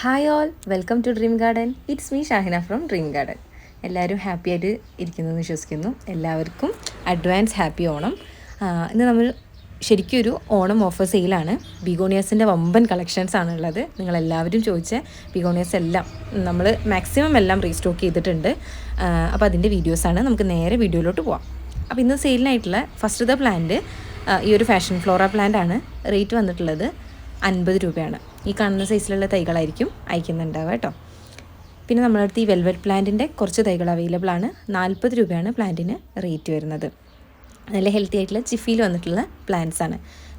Hi all welcome to dream garden it's me Shahina from dream garden എല്ലാവരും happy ആയിട്ട് ഇരിക്കുന്നു എന്ന് വിശ്വസിക്കുന്നു. എല്ലാവർക്കും അഡ്വാൻസ് ഹാപ്പി ഓണം. ഇന്ന് നമ്മൾ ശരിക്കും ഒരു ഓണം ഓഫർ സെയിലാണ് ബിഗോണിയാസിന്റെ വമ്പൻ കളക്ഷൻസ് ആണുള്ളത് നിങ്ങളെല്ലാവരും ചോദിച്ച ബിഗോണിയാസ് എല്ലാം നമ്മൾ മാക്സിമം എല്ലാം റീസ്റ്റോക്ക് ചെയ്തിട്ടുണ്ട്. അപ്പോൾ അതിന്റെ വീഡിയോസാണ് നമുക്ക് നേരെ വീഡിയോയിലോട്ട് പോവാം. അപ്പോൾ ഇന്ന് സെയിലിനായിട്ടുള്ള ദ പ്ലാന്റ് ഈ ഒരു ഫാഷൻ ഫ്ലോറ പ്ലാന്റ് ആണ്. റേറ്റ് വന്നിട്ടുള്ളത് അൻപത് രൂപയാണ്. ഈ കാണുന്ന സൈസിലുള്ള തൈകളായിരിക്കും അയക്കുന്നുണ്ടാവുക കേട്ടോ. പിന്നെ നമ്മളടുത്ത് ഈ വെൽവെറ്റ് പ്ലാന്റിന്റെ കുറച്ച് തൈകൾ അവൈലബിൾ ആണ്. നാൽപ്പത് രൂപയാണ് പ്ലാന്റിന് റേറ്റ് വരുന്നത്. നല്ല ഹെൽത്തി ആയിട്ടുള്ള ചിഫിയിൽ വന്നിട്ടുള്ള പ്ലാന്റ്സ് ആണ്.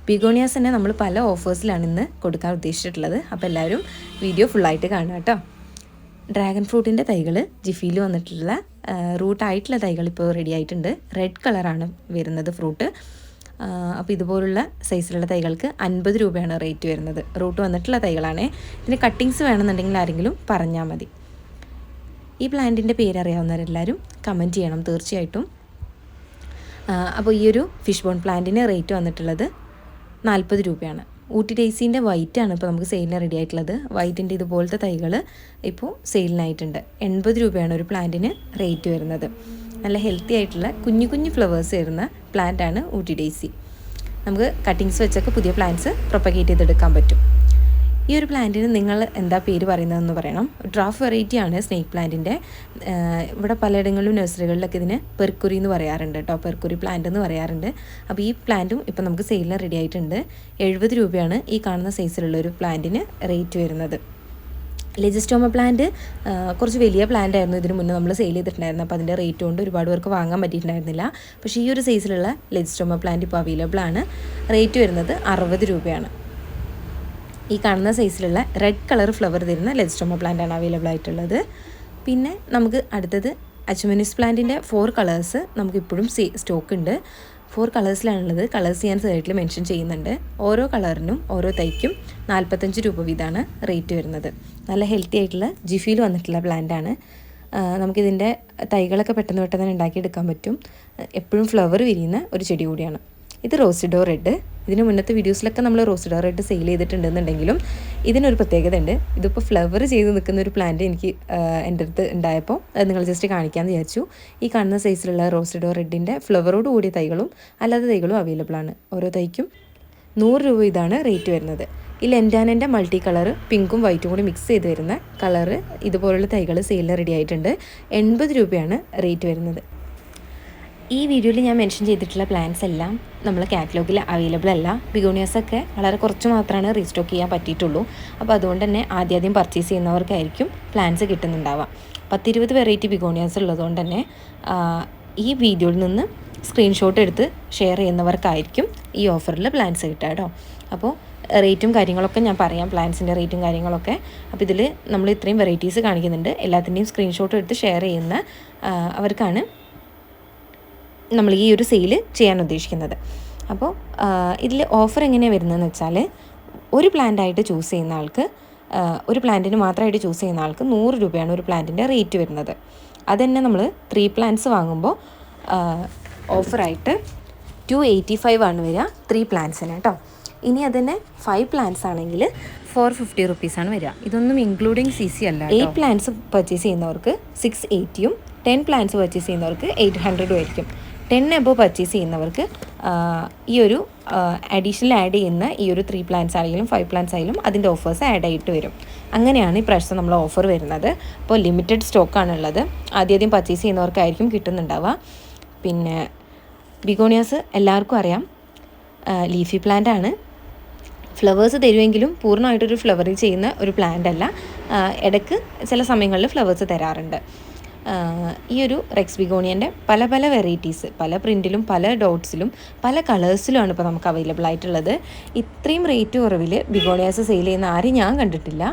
ബിഗോണിയാസ് തന്നെ നമ്മൾ പല ഓഫേഴ്സിലാണ് ഇന്ന് കൊടുക്കാൻ ഉദ്ദേശിച്ചിട്ടുള്ളത്. അപ്പോൾ എല്ലാവരും വീഡിയോ ഫുള്ളായിട്ട് കാണുക കേട്ടോ. ഡ്രാഗൺ ഫ്രൂട്ടിന്റെ തൈകൾ ജിഫിയിൽ വന്നിട്ടുള്ള റൂട്ടായിട്ടുള്ള തൈകൾ ഇപ്പോൾ റെഡി ആയിട്ടുണ്ട്. റെഡ് കളറാണ് വരുന്നത് ഫ്രൂട്ട് അപ്പോൾ ഇതുപോലുള്ള സൈസിലുള്ള തൈകൾക്ക് അൻപത് രൂപയാണ് റേറ്റ് വരുന്നത്. റൂട്ട് വന്നിട്ടുള്ള തൈകളാണ്. ഇതിന് കട്ടിങ്സ് വേണമെന്നുണ്ടെങ്കിൽ ആരെങ്കിലും പറഞ്ഞാൽ മതി. ഈ പ്ലാന്റിന്റെ പേരറിയാവുന്നവരെല്ലാവരും കമന്റ് ചെയ്യണം തീർച്ചയായിട്ടും. അപ്പോൾ ഈ ഒരു ഫിഷ് ബോൺ പ്ലാന്റിന് റേറ്റ് വന്നിട്ടുള്ളത് നാൽപ്പത് രൂപയാണ്. ഊട്ടി ഡേയ്സിന്റെ വൈറ്റ് ആണ് ഇപ്പോൾ നമുക്ക് സെയിലിന് റെഡി ആയിട്ടുള്ളത്. വൈറ്റിന്റെ ഇതുപോലത്തെ തൈകൾ ഇപ്പോൾ സെയിലിനായിട്ടുണ്ട് എൺപത് രൂപയാണ് ഒരു പ്ലാന്റിന് റേറ്റ് വരുന്നത്. നല്ല ഹെൽത്തി ആയിട്ടുള്ള കുഞ്ഞു കുഞ്ഞു ഫ്ലവേഴ്സ് വരുന്ന പ്ലാന്റാണ് ഊട്ടി ഡേസി നമുക്ക് കട്ടിങ്സ് വെച്ചൊക്കെ പുതിയ പ്ലാന്റ്സ് പ്രൊപ്പഗേറ്റ് ചെയ്തെടുക്കാൻ പറ്റും. ഈ ഒരു പ്ലാന്റിന് നിങ്ങൾ എന്താ പേര് പറയുന്നതെന്ന് പറയണം. ഡ്രാഫ് വെറൈറ്റി ആണ് സ്നേക്ക് പ്ലാന്റിന്റെ ഇവിടെ പലയിടങ്ങളിലും നഴ്സറികളിലൊക്കെ ഇതിന് പെർക്കുരി എന്ന് പറയാറുണ്ട് കേട്ടോ പെർക്കുരി പ്ലാന്റ് എന്ന് പറയാറുണ്ട്. അപ്പോൾ ഈ പ്ലാന്റും ഇപ്പം നമുക്ക് സെയിലിന് റെഡി ആയിട്ടുണ്ട്. എഴുപത് രൂപയാണ് ഈ കാണുന്ന സൈസിലുള്ള ഒരു പ്ലാന്റിന് റേറ്റ് വരുന്നത്. ലെജിസ്റ്റോമ പ്ലാന്റ് കുറച്ച് വലിയ പ്ലാന്റ് ആയിരുന്നു. ഇതിന് മുന്നേ നമ്മൾ സെയിൽ ചെയ്തിട്ടുണ്ടായിരുന്നു. അപ്പോൾ അതിന്റെ റേറ്റ് കൊണ്ട് ഒരുപാട് പേർക്ക് വാങ്ങാൻ പറ്റിയിട്ടുണ്ടായിരുന്നില്ല. പക്ഷേ ഈ ഒരു സൈസിലുള്ള ലെജിസ്റ്റോമ പ്ലാന്റ് ഇപ്പോൾ അവൈലബിൾ ആണ്. റേറ്റ് വരുന്നത് അറുപത് രൂപയാണ്. ഈ കാണുന്ന സൈസിലുള്ള റെഡ് കളർ ഫ്ലവർ തരുന്ന ലെജിസ്റ്റോമ പ്ലാന്റ് ആണ് അവൈലബിൾ ആയിട്ടുള്ളത്. പിന്നെ നമുക്ക് അടുത്തത് അച്ചുമനീസ് പ്ലാന്റിന്റെ ഫോർ കളേഴ്സ് നമുക്കിപ്പോഴും സ്റ്റോക്ക് ഉണ്ട്. ഫോർ കളേഴ്സിലാണുള്ളത് കളേഴ്സ് ഞാൻ സൈഡിൽ മെൻഷൻ ചെയ്യുന്നുണ്ട്. ഓരോ കളറിനും ഓരോ തൈക്കും നാൽപ്പത്തഞ്ച് രൂപ വീതമാണ് റേറ്റ് വരുന്നത്. നല്ല ഹെൽത്തി ആയിട്ടുള്ള ജിഫിയിൽ വന്നിട്ടുള്ള പ്ലാന്റാണ് നമുക്കിതിന്റെ തൈകളൊക്കെ പെട്ടെന്ന് പെട്ടെന്ന് ഉണ്ടാക്കിയെടുക്കാൻ പറ്റും. എപ്പോഴും ഫ്ലവർ വിരിയുന്ന ഒരു ചെടി കൂടിയാണ്. ഇത് റോസിഡോ റെഡ് ഇതിന് മുന്നത്തെ വീഡിയോസിലൊക്കെ നമ്മൾ റോസിഡോ റെഡ് സെയിൽ ചെയ്തിട്ടുണ്ടെന്നുണ്ടെങ്കിലും ഇതിനൊരു പ്രത്യേകത ഉണ്ട് ഇതിപ്പോൾ ഫ്ലവർ ചെയ്ത് നിൽക്കുന്ന ഒരു പ്ലാന്റ് എനിക്ക് എന്റെ അടുത്ത് ഉണ്ടായപ്പോൾ അത് നിങ്ങൾ ജസ്റ്റ് കാണിക്കാമെന്ന് വിചാരിച്ചു. ഈ കാണുന്ന സൈസിലുള്ള റോസിഡോ റെഡിന്റെ ഫ്ലവറോട് കൂടിയ തൈകളും അല്ലാത്ത തൈകളും അവൈലബിൾ ആണ്. ഓരോ തൈക്കും നൂറ് രൂപ ഇതാണ് റേറ്റ് വരുന്നത്. ഈ ലെൻഡാനന്റെ മൾട്ടി കളർ പിങ്കും വൈറ്റും കൂടി മിക്സ് ചെയ്ത് വരുന്ന കളറ് ഇതുപോലുള്ള തൈകൾ സെയിലിൽ റെഡി ആയിട്ടുണ്ട്. എൺപത് രൂപയാണ് റേറ്റ് വരുന്നത്. ഈ വീഡിയോയിൽ ഞാൻ മെൻഷൻ ചെയ്തിട്ടുള്ള പ്ലാൻസ് എല്ലാം നമ്മൾ കാറ്റലോഗിൽ അവൈലബിൾ അല്ല. ബിഗോണിയസൊക്കെ വളരെ കുറച്ച് മാത്രമാണ് റീസ്റ്റോക്ക് ചെയ്യാൻ പറ്റിയിട്ടുള്ളൂ. അപ്പോൾ അതുകൊണ്ട് തന്നെ ആദ്യാദ്യം പർച്ചേസ് ചെയ്യുന്നവർക്കായിരിക്കും പ്ലാൻസ് കിട്ടുന്നുണ്ടാവുക. പത്തിരുപത് വെറൈറ്റി ബിഗോണിയാസ് ഉള്ളതുകൊണ്ട് തന്നെ ഈ വീഡിയോയിൽ നിന്ന് സ്ക്രീൻഷോട്ട് എടുത്ത് ഷെയർ ചെയ്യുന്നവർക്കായിരിക്കും ഈ ഓഫറിൽ പ്ലാൻസ് കിട്ടുക കേട്ടോ അപ്പോൾ റേറ്റും കാര്യങ്ങളൊക്കെ ഞാൻ പറയാം പ്ലാൻസിന്റെ റേറ്റും കാര്യങ്ങളൊക്കെ. അപ്പോൾ ഇതിൽ നമ്മൾ ഇത്രയും വെറൈറ്റീസ് കാണിക്കുന്നുണ്ട്. എല്ലാത്തിന്റെയും സ്ക്രീൻഷോട്ട് എടുത്ത് ഷെയർ ചെയ്യുന്ന അവർക്കാണ് നമ്മൾ ഈ ഒരു സെയിൽ ചെയ്യാൻ ഉദ്ദേശിക്കുന്നത്. അപ്പോൾ ഇതിൽ ഓഫർ എങ്ങനെയാണ് വരുന്നതെന്ന് വെച്ചാൽ ഒരു പ്ലാന്റായിട്ട് ചൂസ് ചെയ്യുന്ന ആൾക്ക് ഒരു പ്ലാന്റിന് മാത്രമായിട്ട് ചൂസ് ചെയ്യുന്ന ആൾക്ക് നൂറ് രൂപയാണ് ഒരു പ്ലാന്റിന്റെ റേറ്റ് വരുന്നത്. അത് തന്നെ നമ്മൾ ത്രീ പ്ലാന്റ്സ് വാങ്ങുമ്പോൾ ഓഫറായിട്ട് ടു എയ്റ്റി ഫൈവ് ആണ് വരിക ത്രീ പ്ലാന്റ്സിന് കേട്ടോ. ഇനി അതിനെ ഫൈവ് പ്ലാന്റ്സ് ആണെങ്കിൽ ഫോർ ഫിഫ്റ്റി റുപ്പീസാണ് വരിക. ഇതൊന്നും ഇൻക്ലൂഡിങ് സി സി അല്ല എയ്റ്റ് പ്ലാന്റ്സ് പർച്ചേസ് ചെയ്യുന്നവർക്ക് സിക്സ് എയ്റ്റിയും ടെൻ പ്ലാന്റ്സ് പർച്ചേസ് ചെയ്യുന്നവർക്ക് എയ്റ്റ് ഹൺഡ്രഡും ആയിരിക്കും. ടെൻ എബോ പർച്ചേസ് ചെയ്യുന്നവർക്ക് ഈ ഒരു അഡീഷണൽ ആഡ് ചെയ്യുന്ന ഈ ഒരു ത്രീ പ്ലാൻസ് ആണെങ്കിലും ഫൈവ് പ്ലാൻസ് ആയാലും അതിന്റെ ഓഫേഴ്സ് ആഡ് ആയിട്ട് വരും. അങ്ങനെയാണ് ഈ പ്രാവശ്യം നമ്മൾ ഓഫർ വരുന്നത്. അപ്പോൾ ലിമിറ്റഡ് സ്റ്റോക്കാണ് ഉള്ളത് ആദ്യം പർച്ചേസ് ചെയ്യുന്നവർക്കായിരിക്കും കിട്ടുന്നുണ്ടാവുക. പിന്നെ ബിഗോണിയാസ് എല്ലാവർക്കും അറിയാം. ലീഫി പ്ലാന്റ് ആണ്. ഫ്ലവേഴ്സ് തരുമെങ്കിലും പൂർണമായിട്ടൊരു ഫ്ലവറിൽ ചെയ്യുന്ന ഒരു പ്ലാന്റ് അല്ല. ഇടയ്ക്ക് ചില സമയങ്ങളിൽ ഫ്ലവേഴ്സ് തരാറുണ്ട്. ഈ ഒരു റെക്സ് ബിഗോണിയന്റെ പല പല വെറൈറ്റീസ് പല പ്രിന്റിലും പല ഡോട്ട്സിലും പല കളേഴ്സിലുമാണ് ഇപ്പോൾ നമുക്ക് അവൈലബിൾ ആയിട്ടുള്ളത്. ഇത്രയും റേറ്റ് കുറവിൽ ബിഗോണിയാസ് സെയിൽ ചെയ്യുന്ന ആരും ഞാൻ കണ്ടിട്ടില്ല.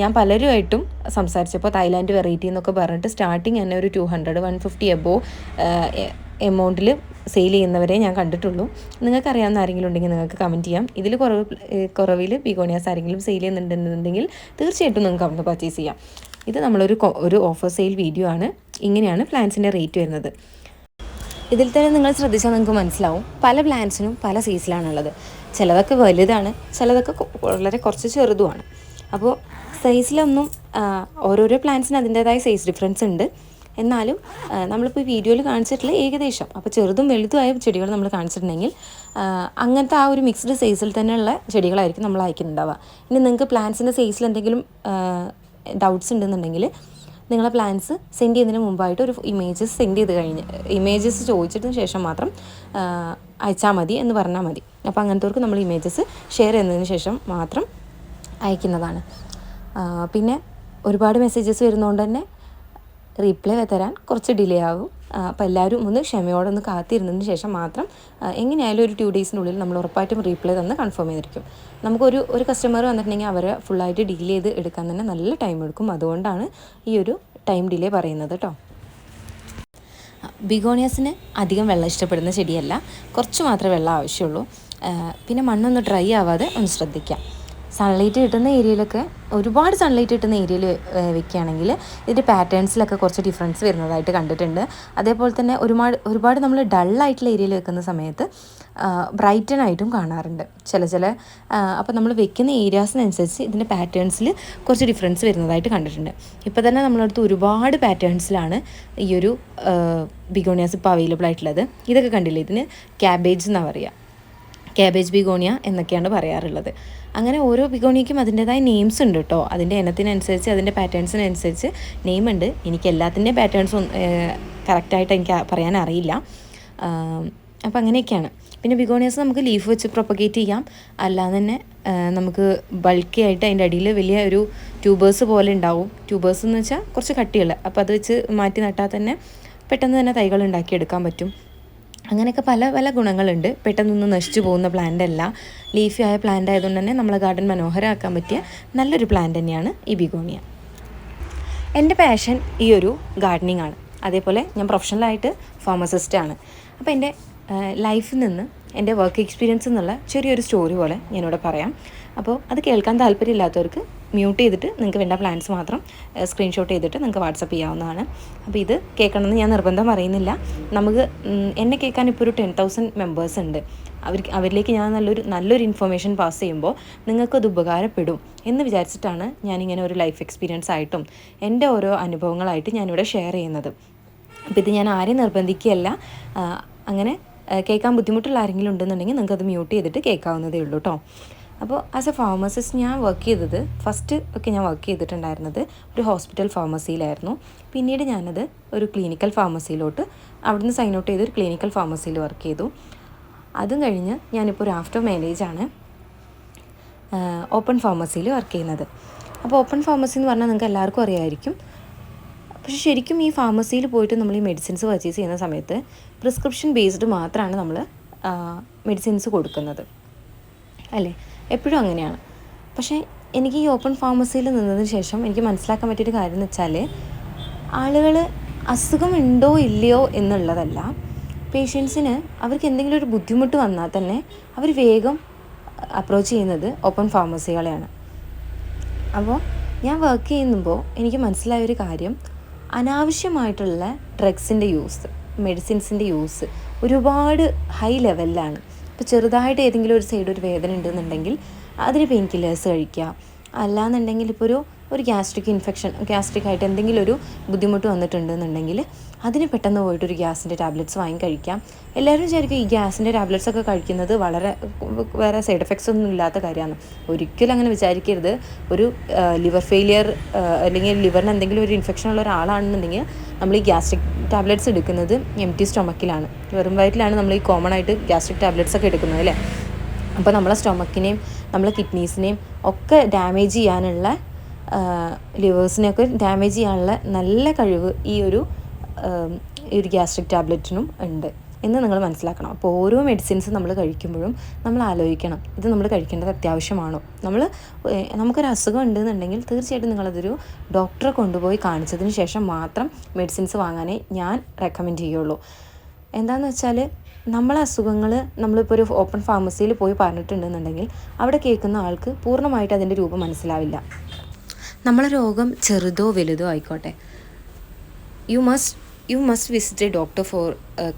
ഞാൻ പലരുമായിട്ടും സംസാരിച്ചപ്പോൾ തായ്ലാൻഡ് വെറൈറ്റി എന്നൊക്കെ പറഞ്ഞിട്ട് സ്റ്റാർട്ടിങ് തന്നെ ഒരു two hundred one fifty above എമൗണ്ടിൽ sale ചെയ്യുന്നവരെ ഞാൻ കണ്ടിട്ടുള്ളൂ. നിങ്ങൾക്ക് അറിയാവുന്ന ആരെങ്കിലും ഉണ്ടെങ്കിൽ നിങ്ങൾക്ക് കമന്റ് ചെയ്യാം. ഇതിൽ കുറവ് കുറവിൽ ബിഗോണിയാസ് ആരെങ്കിലും സെയിൽ ചെയ്യുന്നുണ്ടെന്നുണ്ടെങ്കിൽ തീർച്ചയായിട്ടും നിങ്ങൾക്ക് അവിടുന്ന് പർച്ചേസ് ചെയ്യാം. ഇത് നമ്മളൊരു ഒരു ഓഫർ സെയിൽ വീഡിയോ ആണ്. ഇങ്ങനെയാണ് പ്ലാൻസിന്റെ റേറ്റ് വരുന്നത്. ഇതിൽ തന്നെ നിങ്ങൾ ശ്രദ്ധിച്ചാൽ നിങ്ങൾക്ക് മനസ്സിലാവും. പല പ്ലാൻസിനും പല സൈസിലാണുള്ളത് ചിലതൊക്കെ വലുതാണ് ചിലതൊക്കെ വളരെ കുറച്ച് ചെറുതുമാണ്. അപ്പോൾ സൈസിലൊന്നും ഓരോരോ പ്ലാന്റ്സിന് അതിന്റേതായ സൈസ് ഡിഫറൻസ് ഉണ്ട്. എന്നാലും നമ്മളിപ്പോൾ ഈ വീഡിയോയിൽ കാണിച്ചിട്ടുള്ള ഏകദേശം അപ്പോൾ ചെറുതും വലുതുമായ ചെടികൾ നമ്മൾ കാണിച്ചിട്ടുണ്ടെങ്കിൽ അങ്ങനത്തെ ആ ഒരു മിക്സ്ഡ് സൈസിൽ തന്നെയുള്ള ചെടികളായിരിക്കും നമ്മൾ അയക്കുന്നുണ്ടാവുക. ഇനി നിങ്ങൾക്ക് പ്ലാന്റ്സിന്റെ സൈസിൽ എന്തെങ്കിലും ഡൗട്ട്സ് ഉണ്ടെന്നുണ്ടെങ്കിൽ നിങ്ങളെ പ്ലാൻസ് സെൻഡ് ചെയ്യുന്നതിന് മുമ്പായിട്ട് ഒരു ഇമേജസ് സെൻഡ് ചെയ്ത് കഴിഞ്ഞ് ഇമേജസ് ചോദിച്ചതിന് ശേഷം മാത്രം അയച്ചാൽ മതി എന്ന് പറഞ്ഞാൽ മതി. അപ്പോൾ അങ്ങനത്തെവർക്ക് നമ്മൾ ഇമേജസ് ഷെയർ ചെയ്യുന്നതിന് ശേഷം മാത്രം അയക്കുന്നതാണ്. പിന്നെ ഒരുപാട് മെസ്സേജസ് വരുന്നതുകൊണ്ട് തന്നെ റീപ്ലൈ തരാൻ കുറച്ച് ഡിലേ ആകും. അപ്പോൾ എല്ലാവരും ഒന്ന് ക്ഷമയോടെ ഒന്ന് കാത്തിരുന്നതിന് ശേഷം മാത്രം എങ്ങനെയായാലും ഒരു ടു ഡേയ്സിനുള്ളിൽ നമ്മൾ ഉറപ്പായിട്ടും റീപ്ലൈ തന്ന് കൺഫേം ചെയ്തിരിക്കും. നമുക്കൊരു ഒരു കസ്റ്റമർ വന്നിട്ടുണ്ടെങ്കിൽ അവരെ ഫുള്ളായിട്ട് ഡീൽ ചെയ്ത് എടുക്കാൻ തന്നെ നല്ല ടൈം എടുക്കും. അതുകൊണ്ടാണ് ഈ ഒരു ടൈം ഡിലേ പറയുന്നത് കേട്ടോ ബിഗോണിയസിന് അധികം വെള്ളം ഇഷ്ടപ്പെടുന്ന ചെടിയല്ല. കുറച്ച് മാത്രമേ വെള്ളം ആവശ്യമുള്ളൂ. പിന്നെ മണ്ണൊന്ന് ഡ്രൈ ആവാതെ ഒന്ന് ശ്രദ്ധിക്കാം. സൺലൈറ്റ് കിട്ടുന്ന ഏരിയയിലൊക്കെ ഒരുപാട് സൺലൈറ്റ് കിട്ടുന്ന ഏരിയയിൽ വെക്കുകയാണെങ്കിൽ ഇതിന്റെ പാറ്റേൺസിലൊക്കെ കുറച്ച് ഡിഫറൻസ് വരുന്നതായിട്ട് കണ്ടിട്ടുണ്ട്. അതേപോലെ തന്നെ ഒരുപാട് ഒരുപാട് നമ്മൾ ഡള്ളായിട്ടുള്ള ഏരിയയിൽ വെക്കുന്ന സമയത്ത് ബ്രൈറ്റൻ ആയിട്ടും കാണാറുണ്ട്. ചില ചില അപ്പോൾ നമ്മൾ വെക്കുന്ന ഏരിയാസിനനുസരിച്ച് ഇതിന്റെ പാറ്റേൺസിൽ കുറച്ച് ഡിഫറൻസ് വരുന്നതായിട്ട് കണ്ടിട്ടുണ്ട്. ഇപ്പോൾ തന്നെ നമ്മളടുത്ത് ഒരുപാട് പാറ്റേൺസിലാണ് ഈ ഒരു ബിഗോണിയാസ് ഇപ്പോൾ അവൈലബിൾ ആയിട്ടുള്ളത്. ഇതൊക്കെ കണ്ടില്ലേ? ഇതിന് ക്യാബേജ് എന്നാണ് പറയുക ക്യാബേജ് ബിഗോണിയ എന്നൊക്കെയാണ് പറയാറുള്ളത്. അങ്ങനെ ഓരോ പിഗോണിക്കും അതിന്റേതായ നെയിംസ് ഉണ്ട് കേട്ടോ അതിന്റെ ഇനത്തിനനുസരിച്ച് അതിന്റെ പാറ്റേൺസിനനുസരിച്ച് നെയിം ഉണ്ട്. എനിക്ക് എല്ലാത്തിന്റെയും പാറ്റേൺസും കറക്റ്റായിട്ട് എനിക്ക് പറയാൻ അറിയില്ല. അപ്പോൾ അങ്ങനെയൊക്കെയാണ്. പിന്നെ ബിഗോണിയസ് നമുക്ക് ലീഫ് വെച്ച് പ്രൊപ്പഗേറ്റ് ചെയ്യാം. അല്ലാതെ തന്നെ നമുക്ക് ബൾക്കി ആയിട്ട് അതിന്റെ അടിയിൽ വലിയ ഒരു ട്യൂബേഴ്സ് പോലെ ഉണ്ടാവും. ട്യൂബേഴ്സ് എന്ന് വെച്ചാൽ കുറച്ച് കട്ടിയുള്ള. അപ്പോൾ അത് വെച്ച് മാറ്റി നട്ടാൽ തന്നെ പെട്ടെന്ന് തന്നെ തൈകൾ ഉണ്ടാക്കിയെടുക്കാൻ പറ്റും. അങ്ങനെയൊക്കെ പല പല ഗുണങ്ങളുണ്ട്. പെട്ടെന്നൊന്നും നശിച്ചു പോകുന്ന പ്ലാന്റ് അല്ല. ലീഫി ആയ പ്ലാന്റ് ആയതുകൊണ്ട് തന്നെ നമ്മളെ ഗാർഡൻ മനോഹരമാക്കാൻ പറ്റിയ നല്ലൊരു പ്ലാന്റ് തന്നെയാണ് ഈ ബിഗോണിയ എന്റെ പാഷൻ ഈ ഒരു ഗാർഡനിങ് ആണ്. അതേപോലെ ഞാൻ പ്രൊഫഷണലായിട്ട് ഫാർമസിസ്റ്റ് ആണ്. അപ്പോൾ എന്റെ ലൈഫിൽ നിന്ന് എന്റെ വർക്ക് എക്സ്പീരിയൻസ് എന്നുള്ള ചെറിയൊരു സ്റ്റോറി പോലെ ഞാനിവിടെ പറയാം. അപ്പോൾ അത് കേൾക്കാൻ താല്പര്യമില്ലാത്തവർക്ക് മ്യൂട്ട് ചെയ്തിട്ട് നിങ്ങൾക്ക് വേണ്ട പ്ലാൻസ് മാത്രം സ്ക്രീൻഷോട്ട് ചെയ്തിട്ട് നിങ്ങൾക്ക് വാട്സപ്പ് ചെയ്യാവുന്നതാണ്. അപ്പോൾ ഇത് കേൾക്കണമെന്ന് ഞാൻ നിർബന്ധം പറയുന്നില്ല. നമുക്ക് എന്നെ കേൾക്കാൻ ഇപ്പോൾ ഒരു ടെൻ തൗസൻഡ് മെമ്പേഴ്സ് ഉണ്ട്. അവർക്ക് അവരിലേക്ക് ഞാൻ നല്ലൊരു നല്ലൊരു ഇൻഫർമേഷൻ പാസ് ചെയ്യുമ്പോൾ നിങ്ങൾക്കത് ഉപകാരപ്പെടും എന്ന് വിചാരിച്ചിട്ടാണ് ഞാനിങ്ങനെ ഒരു ലൈഫ് എക്സ്പീരിയൻസ് ആയിട്ടും എന്റെ ഓരോ അനുഭവങ്ങളായിട്ട് ഞാനിവിടെ ഷെയർ ചെയ്യുന്നത്. അപ്പോൾ ഇത് ഞാൻ ആരെയും നിർബന്ധിക്കുകയല്ല. അങ്ങനെ കേൾക്കാൻ ബുദ്ധിമുട്ടുള്ള ആരെങ്കിലും ഉണ്ടെന്നുണ്ടെങ്കിൽ നിങ്ങൾക്കത് മ്യൂട്ട് ചെയ്തിട്ട് കേൾക്കാവുന്നതേ ഉള്ളൂ കേട്ടോ അപ്പോൾ ആസ് എ ഫാർമസിസ്റ്റ് ഞാൻ വർക്ക് ചെയ്തത് ഫസ്റ്റ് ഒക്കെ ഞാൻ വർക്ക് ചെയ്തിട്ടുണ്ടായിരുന്നത് ഒരു ഹോസ്പിറ്റൽ ഫാർമസിയിലായിരുന്നു പിന്നീട് ഞാനത് ഒരു ക്ലിനിക്കൽ ഫാർമസിയിലോട്ട് അവിടുന്ന് സൈൻ ഔട്ട് ചെയ്ത് ഒരു ക്ലിനിക്കൽ ഫാർമസിയിൽ വർക്ക് ചെയ്തു. അതും കഴിഞ്ഞ് ഞാനിപ്പോൾ ഒരു ആഫ്റ്റർ മാരേജ് ആണ് ഓപ്പൺ ഫാർമസിയിൽ വർക്ക് ചെയ്യുന്നത്. അപ്പോൾ ഓപ്പൺ ഫാർമസി എന്ന് പറഞ്ഞാൽ നിങ്ങൾക്ക് എല്ലാവർക്കും അറിയാമായിരിക്കും പക്ഷേ ശരിക്കും ഈ ഫാർമസിയിൽ പോയിട്ട് നമ്മൾ ഈ മെഡിസിൻസ് പർച്ചേസ് ചെയ്യുന്ന സമയത്ത് പ്രിസ്ക്രിപ്ഷൻ ബേസ്ഡ് മാത്രമാണ് നമ്മൾ മെഡിസിൻസ് കൊടുക്കുന്നത്. അല്ലേ? എപ്പോഴും അങ്ങനെയാണ്. പക്ഷേ എനിക്ക് ഈ ഓപ്പൺ ഫാർമസിയിൽ നിന്നതിന് ശേഷം എനിക്ക് മനസ്സിലാക്കാൻ പറ്റിയൊരു കാര്യം എന്ന് വെച്ചാൽ ആളുകൾ അസുഖമുണ്ടോ ഇല്ലയോ എന്നുള്ളതല്ല. പേഷ്യൻസിന് അവർക്ക് എന്തെങ്കിലും ഒരു ബുദ്ധിമുട്ട് വന്നാൽ തന്നെ അവർ വേഗം അപ്രോച്ച് ചെയ്യുന്നത് ഓപ്പൺ ഫാർമസികളെയാണ് അപ്പോൾ ഞാൻ വർക്ക് ചെയ്യുമ്പോൾ എനിക്ക് മനസ്സിലായ ഒരു കാര്യം അനാവശ്യമായിട്ടുള്ള ഡ്രഗ്സിന്റെ യൂസ് മെഡിസിൻസിന്റെ യൂസ് ഒരുപാട് ഹൈ ലെവലിലാണ് ഇപ്പോൾ ചെറുതായിട്ട് ഏതെങ്കിലും ഒരു സൈഡ് ഒരു വേദന ഉണ്ടെന്നുണ്ടെങ്കിൽ അതിന് പെയിൻ കില്ലേഴ്സ് കഴിക്കുക. അല്ലാന്നുണ്ടെങ്കിൽ ഇപ്പോൾ ഒരു ഒരു ഗ്യാസ്ട്രിക് ഇൻഫെക്ഷൻ ഗ്യാസ്ട്രിക് ആയിട്ട് എന്തെങ്കിലും ഒരു ബുദ്ധിമുട്ട് വന്നിട്ടുണ്ടെന്നുണ്ടെങ്കിൽ അതിന് പെട്ടെന്ന് പോയിട്ട് ഒരു ഗ്യാസിന്റെ ടാബ്ലറ്റ്സ് വാങ്ങി കഴിക്കാം. എല്ലാവരും വിചാരിക്കും ഈ ഗ്യാസിന്റെ ടാബ്ലറ്റ്സ് ഒക്കെ കഴിക്കുന്നത് വളരെ വേറെ സൈഡ് എഫക്ട്സ് ഒന്നും ഇല്ലാത്ത കാര്യമാണ്. ഒരിക്കലും അങ്ങനെ വിചാരിക്കരുത്. ഒരു ലിവർ ഫെയിലിയർ അല്ലെങ്കിൽ ലിവറിന് എന്തെങ്കിലും ഒരു ഇൻഫെക്ഷൻ ഉള്ള ഒരാളാണെന്നുണ്ടെങ്കിൽ നമ്മൾ ഈ ഗ്യാസ്ട്രിക് ടാബ്ലറ്റ്സ് എടുക്കുന്നത് എം ടി സ്റ്റൊമക്കിലാണ് വെറും വയറ്റിലാണ് നമ്മൾ ഈ കോമൺ ആയിട്ട് ഗ്യാസ്ട്രിക് ടാബ്ലറ്റ്സ് ഒക്കെ എടുക്കുന്നത് അല്ലേ? അപ്പോൾ നമ്മളെ സ്റ്റൊമക്കിനെയും നമ്മളെ കിഡ്നീസിനെയും ഒക്കെ ഡാമേജ് ചെയ്യാനുള്ള ലിവേഴ്സിനെയൊക്കെ ഡാമേജ് ചെയ്യാനുള്ള നല്ല കഴിവ് ഈ ഒരു ഈ ഒരു ഗ്യാസ്ട്രിക് ടാബ്ലറ്റിനും ഉണ്ട് എന്ന് നിങ്ങൾ മനസ്സിലാക്കണം. അപ്പോൾ ഓരോ മെഡിസിൻസ് നമ്മൾ കഴിക്കുമ്പോഴും നമ്മൾ ആലോചിക്കണം. ഇത് നമ്മൾ കഴിക്കേണ്ടത് അത്യാവശ്യമാണോ? നമ്മൾ നമുക്കൊരു അസുഖം ഉണ്ടെന്നുണ്ടെങ്കിൽ തീർച്ചയായിട്ടും നിങ്ങളതൊരു ഡോക്ടറെ കൊണ്ടുപോയി കാണിച്ചതിന് ശേഷം മാത്രം മെഡിസിൻസ് വാങ്ങാനേ ഞാൻ റെക്കമെൻഡ് ചെയ്യുള്ളൂ. എന്താണെന്ന് വെച്ചാൽ നമ്മളെ അസുഖങ്ങൾ നമ്മളിപ്പോൾ ഒരു ഓപ്പൺ ഫാർമസിയിൽ പോയി പറഞ്ഞിട്ടുണ്ടെന്നുണ്ടെങ്കിൽ അവിടെ കേൾക്കുന്ന ആൾക്ക് പൂർണമായിട്ട് അതിന്റെ രൂപം മനസ്സിലാവില്ല. നമ്മളെ രോഗം ചെറുതോ വലുതോ ആയിക്കോട്ടെ. You must you must visit a doctor for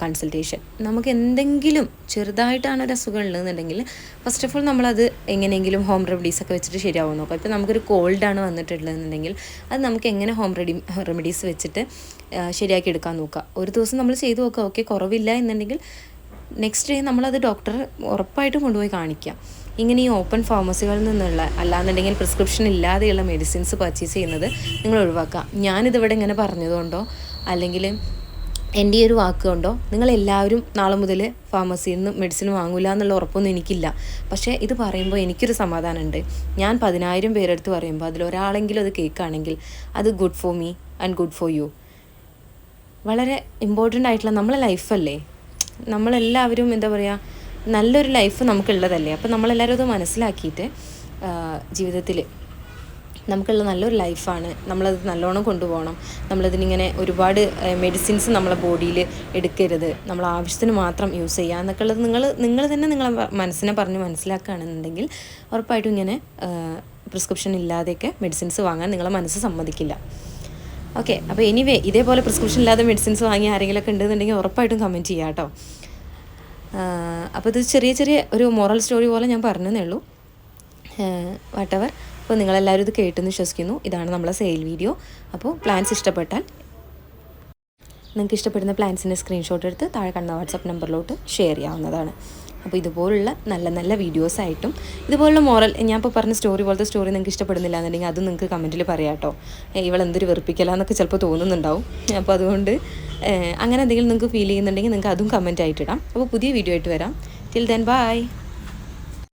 consultation നമുക്ക് എന്തെങ്കിലും ചെറുതായിട്ടാണ് ഒരു അസുഖം ഉള്ളതെന്നുണ്ടെങ്കിൽ ഫസ്റ്റ് ഓഫ് ഓൾ നമ്മളത് എങ്ങനെയെങ്കിലും ഹോം റെമഡീസ് ഒക്കെ വെച്ചിട്ട് ശരിയാവും നോക്കാം ഇപ്പോൾ നമുക്കൊരു കോൾഡാണ് വന്നിട്ടുള്ളതെന്നുണ്ടെങ്കിൽ അത് നമുക്ക് എങ്ങനെ ഹോം റെഡി റെമഡീസ് വെച്ചിട്ട് ശരിയാക്കി എടുക്കാൻ നോക്കുക. ഒരു ദിവസം നമ്മൾ ചെയ്തു നോക്കുക ഓക്കെ കുറവില്ല എന്നുണ്ടെങ്കിൽ നെക്സ്റ്റ് ഡേ നമ്മളത് ഡോക്ടറെ ഉറപ്പായിട്ടും കൊണ്ടുപോയി കാണിക്കുക. ഇങ്ങനെ ഈ ഓപ്പൺ ഫാർമസികളിൽ നിന്നുള്ള അല്ലാന്നുണ്ടെങ്കിൽ പ്രിസ്ക്രിപ്ഷൻ ഇല്ലാതെയുള്ള മെഡിസിൻസ് പർച്ചേസ് ചെയ്യുന്നത് നിങ്ങൾ ഒഴിവാക്കുക. ഞാനിതിവിടെ ഇങ്ങനെ പറഞ്ഞതുകൊണ്ടോ അല്ലെങ്കിൽ എന്റെ ഈ ഒരു വാക്ക് കൊണ്ടോ നിങ്ങൾ എല്ലാവരും നാളെ മുതൽ ഫാർമസിയിൽ നിന്ന് മെഡിസിൻ വാങ്ങില്ല എന്നുള്ള ഉറപ്പൊന്നും എനിക്കില്ല. പക്ഷേ ഇത് പറയുമ്പോൾ എനിക്കൊരു സമാധാനമുണ്ട്. ഞാൻ പതിനായിരം പേരെടുത്ത് പറയുമ്പോൾ അതിലൊരാളെങ്കിലും അത് കേൾക്കുകയാണെങ്കിൽ അത് good for me and good for you വളരെ ഇമ്പോർട്ടന്റ് ആയിട്ടുള്ള നമ്മളെ ലൈഫല്ലേ നമ്മളെല്ലാവരും എന്താ പറയുക നല്ലൊരു ലൈഫ് നമുക്കുള്ളതല്ലേ? അപ്പോൾ നമ്മളെല്ലാവരും അത് മനസ്സിലാക്കിയിട്ട് ജീവിതത്തിൽ നമുക്കുള്ള നല്ലൊരു ലൈഫാണ് നമ്മളത് നല്ലോണം കൊണ്ടുപോകണം. നമ്മളതിനിങ്ങനെ ഒരുപാട് മെഡിസിൻസ് നമ്മളെ ബോഡിയിൽ എടുക്കരുത്. നമ്മൾ ആവശ്യത്തിന് മാത്രം യൂസ് ചെയ്യുക. എന്നൊക്കെ ഉള്ളത് നിങ്ങൾ നിങ്ങൾ തന്നെ നിങ്ങളെ മനസ്സിനെ പറഞ്ഞ് മനസ്സിലാക്കുകയാണെന്നുണ്ടെങ്കിൽ ഉറപ്പായിട്ടും ഇങ്ങനെ പ്രിസ്ക്രിപ്ഷൻ ഇല്ലാതെയൊക്കെ മെഡിസിൻസ് വാങ്ങാൻ നിങ്ങളെ മനസ്സ് സമ്മതിക്കില്ല. ഓക്കെ അപ്പോൾ എനിവേ ഇതേപോലെ പ്രിസ്ക്രിപ്ഷൻ ഇല്ലാതെ മെഡിസിൻസ് വാങ്ങിയ ആരെങ്കിലുമൊക്കെ ഉണ്ടെന്നുണ്ടെങ്കിൽ ഉറപ്പായിട്ടും കമന്റ് ചെയ്യാം കേട്ടോ അപ്പോൾ ഇത് ചെറിയ ചെറിയ ഒരു മോറൽ സ്റ്റോറി പോലെ ഞാൻ പറഞ്ഞതേ ഉള്ളൂ വാട്ടവർ അപ്പോൾ നിങ്ങളെല്ലാവരും ഇത് കേട്ടെന്ന് വിശ്വസിക്കുന്നു. ഇതാണ് നമ്മളെ സെയിൽ വീഡിയോ അപ്പോൾ പ്ലാൻസ് ഇഷ്ടപ്പെട്ടാൽ നിങ്ങൾക്ക് ഇഷ്ടപ്പെടുന്ന പ്ലാൻസിന്റെ സ്ക്രീൻഷോട്ട് എടുത്ത് താഴെ കാണുന്ന വാട്സപ്പ് നമ്പറിലോട്ട് ഷെയർ ചെയ്യാവുന്നതാണ്. അപ്പോൾ ഇതുപോലുള്ള നല്ല നല്ല വീഡിയോസായിട്ടും ഇതുപോലുള്ള മോറൽ ഞാൻ ഇപ്പോൾ പറഞ്ഞ സ്റ്റോറി പോലത്തെ സ്റ്റോറി നിങ്ങൾക്ക് ഇഷ്ടപ്പെടുന്നില്ല എന്നുണ്ടെങ്കിൽ അത് നിങ്ങൾക്ക് കമന്റിൽ പറയാം കേട്ടോ ഇവളെന്തൊരു വെറുപ്പിക്കലാന്നൊക്കെ ചിലപ്പോൾ തോന്നുന്നുണ്ടാവും. അപ്പോൾ അതുകൊണ്ട് അങ്ങനെ എന്തെങ്കിലും നിങ്ങൾക്ക് ഫീൽ ചെയ്യുന്നുണ്ടെങ്കിൽ നിങ്ങൾക്ക് അതും കമന്റായിട്ടിടാം അപ്പോൾ പുതിയ വീഡിയോ ആയിട്ട് വരാം. Till then bye